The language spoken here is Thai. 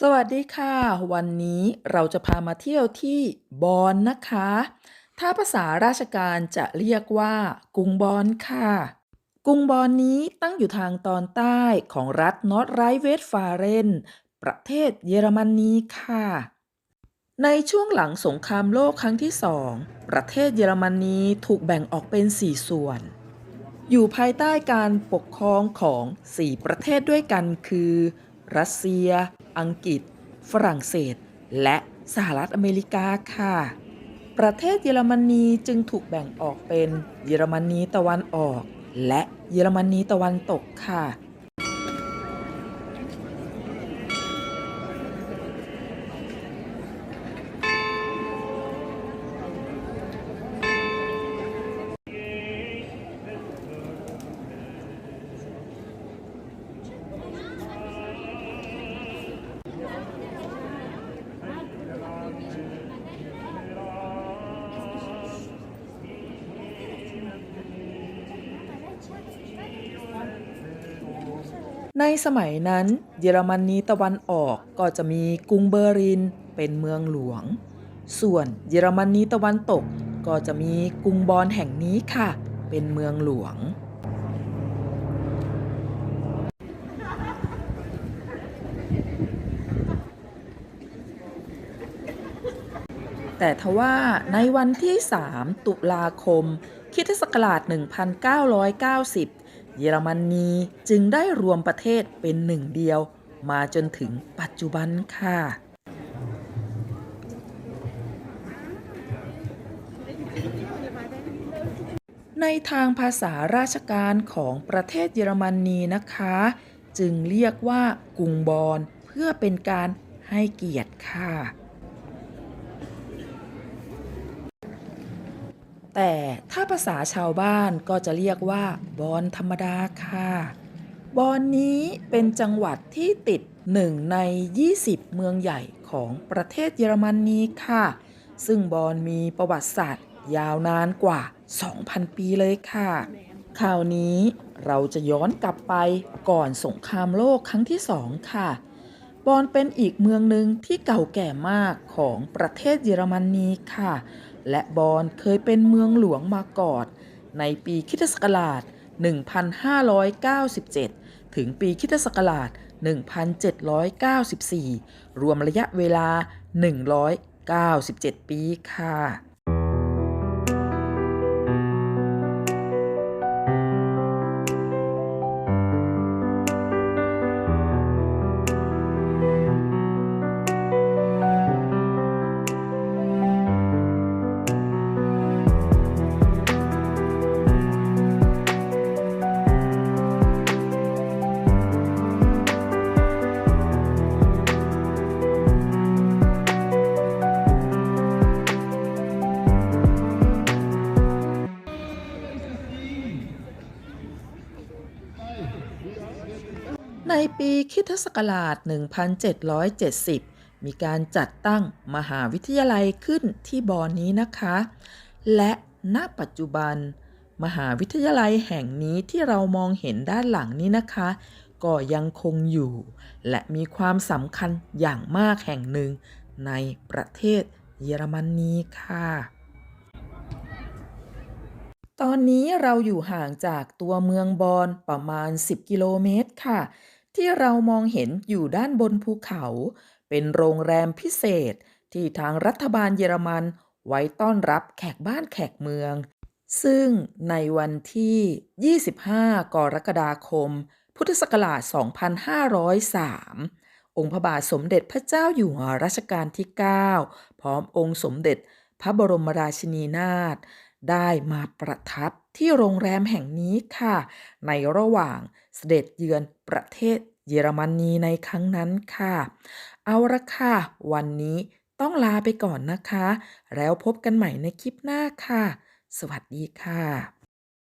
สวัสดีค่ะ วันนี้เราจะพามาเที่ยวที่บอนนะคะ ถ้าภาษาราชการจะเรียกว่า กรุงบอนค่ะ กรุงบอนนี้ตั้งอยู่ทางตอนใต้ของรัฐนอร์ทไรท์เวสฟาเรนประเทศเยอรมนีค่ะ ในช่วงหลังสงครามโลกครั้งที่สองประเทศเยอรมนีถูกแบ่งออกเป็น 4 ส่วน อยู่ภายใต้การปกครองของ 4 ประเทศด้วยกันคือ รัสเซีย อังกฤษ ฝรั่งเศส และสหรัฐอเมริกาค่ะ ประเทศเยอรมนีจึงถูกแบ่งออกเป็น เยอรมนีตะวันออก และเยอรมนีตะวันตกค่ะ ในสมัยนั้น เยอรมนีตะวันออกก็จะมีกรุงเบอร์ลินเป็นเมืองหลวง ส่วนเยอรมนีตะวันตกก็จะมีกรุงบอนแห่งนี้ค่ะ เป็นเมืองหลวง แต่ทว่าในวันที่ 3 ตุลาคมคริสตศักราช1990 เยอรมนีจึงได้รวมประเทศเป็นหนึ่งเดียว มาจนถึงปัจจุบันค่ะ ในทางภาษาราชการของประเทศเยอรมนีนะคะ จึงเรียกว่ากรุงบอนเพื่อเป็นการให้เกียรติค่ะ แต่ถ้าภาษาชาวบ้านก็จะเรียกว่าบอนธรรมดาค่ะ บอนนี้เป็นจังหวัดที่ติดหนึ่งใน 20 เมืองใหญ่ของประเทศเยอรมนีค่ะ ซึ่งบอนมีประวัติศาสตร์ยาวนานกว่า 2,000 ปีเลยค่ะ คราวนี้เราจะย้อนกลับไปก่อนสงครามโลกครั้งที่สองค่ะ บอนเป็นอีกเมืองหนึ่งที่เก่าแก่มากของประเทศเยอรมนีค่ะ และบอนเคยเป็นเมืองหลวงมาก่อนในปีคิศักราช 1597 ถึงปีคิศักราช 1794 รวมระยะเวลา 197 ปีค่ะ ในปีคริสตศักราช 1770 มีการจัดตั้งมหาวิทยาลัยขึ้นที่บอนนี้นะคะ และณปัจจุบัน มหาวิทยาลัยแห่งนี้ที่เรามองเห็นด้านหลังนี้นะคะ ก็ยังคงอยู่ และมีความสำคัญอย่างมากแห่งหนึ่งในประเทศเยอรมนีค่ะ ตอนนี้เราอยู่ห่างจากตัวเมืองบอนประมาณ 10 กิโลเมตรค่ะ ที่เรามองเห็นอยู่ด้านบนภูเขา เป็นโรงแรมพิเศษที่ทางรัฐบาลเยอรมันไว้ต้อนรับแขกบ้านแขกเมือง ซึ่งในวันที่ 25 กรกฎาคม พุทธศักราช 2503 องค์พระบาทสมเด็จพระเจ้าอยู่หัวรัชกาลที่ 9 พร้อมองค์สมเด็จพระบรมราชินีนาถ ได้มาประทับที่โรงแรมแห่งนี้ค่ะ ในระหว่างเสด็จเยือนประเทศเยอรมนีในครั้งนั้นค่ะ เอาละค่ะ วันนี้ต้องลาไปก่อนนะคะ แล้วพบกันใหม่ในคลิปหน้าค่ะ สวัสดีค่ะ